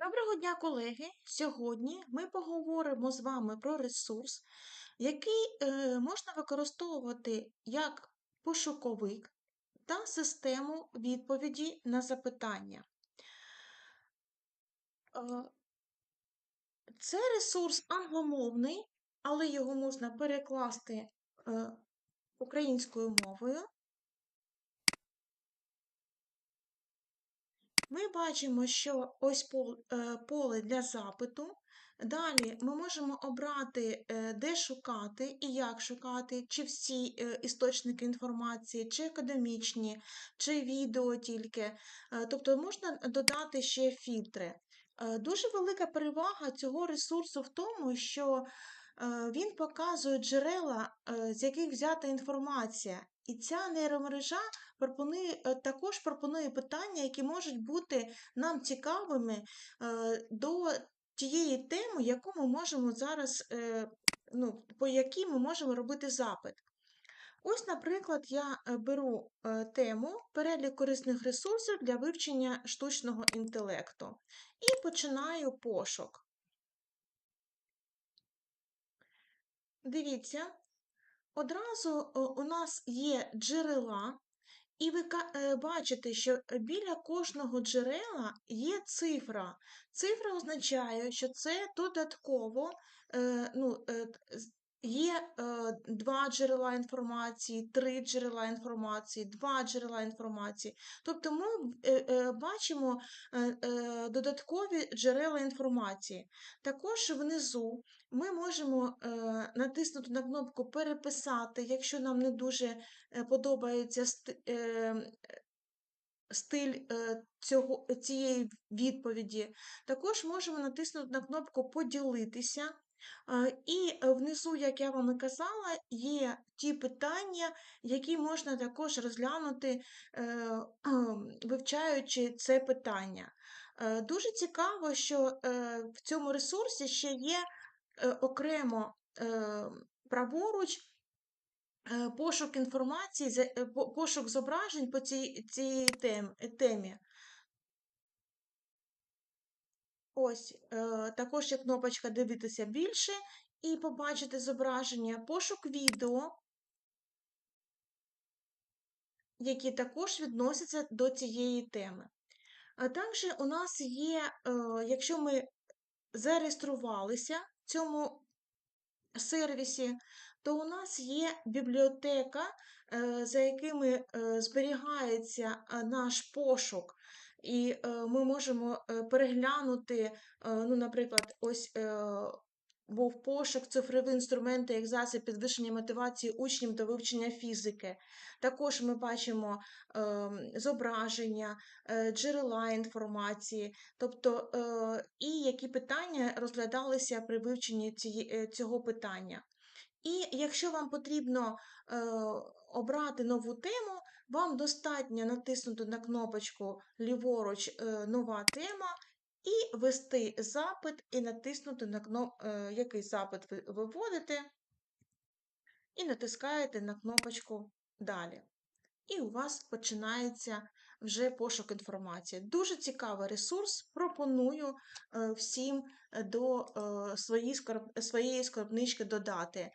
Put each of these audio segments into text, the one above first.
Доброго дня, колеги! Сьогодні ми поговоримо з вами про ресурс, який е, можна використовувати як пошуковик та систему відповіді на запитання. Е, це ресурс англомовний, але його можна перекласти е, українською мовою. Ми бачимо, що ось е, поле для запиту. Далі ми можемо обрати, е, де шукати і як шукати, чи всі е, істочники інформації, чи академічні, чи відео тільки. Тобто можна додати ще фільтри. Дуже велика перевага цього ресурсу в тому, що він показує джерела, з яких взята інформація. І ця нейромережа пропонує, е, також пропонує питання, які можуть бути нам цікавими е, до тієї теми, яку ми можемо зараз, е, ну, по якій ми можемо робити запит. Ось, наприклад, я беру тему перелік корисних ресурсів для вивчення штучного інтелекту і починаю пошук. Дивіться, одразу у нас є джерела, і ви е, бачите, що біля кожного джерела є цифра. Цифра означає, що це додатково е, ну, е, Є е, два джерела інформації, три джерела інформації, два джерела інформації. Тобто ми е, е, бачимо додаткові джерела інформації. Також внизу ми можемо натиснути на кнопку Переписати, якщо нам не дуже подобається стиль цього, цієї відповіді. Також можемо натиснути на кнопку Поділитися. І внизу, як я вам і казала, є ті питання, які можна також розглянути, е, вивчаючи це питання. Е, дуже цікаво, що е, в цьому ресурсі ще є окремо праворуч пошук інформації, пошук зображень по цій, цій темі. Ось е, також є кнопочка Дивитися більше і побачити зображення, пошук відео, які також відносяться до цієї теми. А також у нас є, е, якщо ми зареєструвалися в цьому сервісі, то у нас є бібліотека, е, за якими зберігається наш пошук. І е, ми можемо е, переглянути, е, ну, наприклад, ось був пошук цифрові інструменти як засіб підвищення мотивації учнів до вивчення фізики. Також ми бачимо зображення, джерела інформації, тобто і які питання розглядалися при вивченні цього питання. І якщо вам потрібно обрати нову тему, вам достатньо натиснути на кнопочку ліворуч е, Нова тема і ввести запит, і натиснути на кнопку, е, який запит ви виводите, і натискаєте на кнопочку Далі. І у вас починається вже пошук інформації. Дуже цікавий ресурс. Пропоную е, всім до своєї скарбнички додати.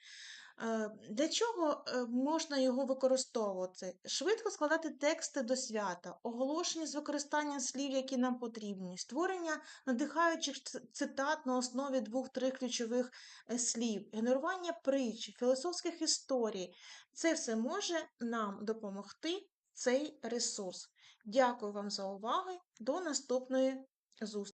Е, для чого е, можна його використовувати? Швидко складати тексти до свята, оголошення з використанням слів, які нам потрібні, створення надихаючих цитат на основі двох-трьох ключових е, слів, генерування притч, філософських історій. Це все може нам допомогти цей ресурс. Дякую вам за увагу. До наступної зустрічі!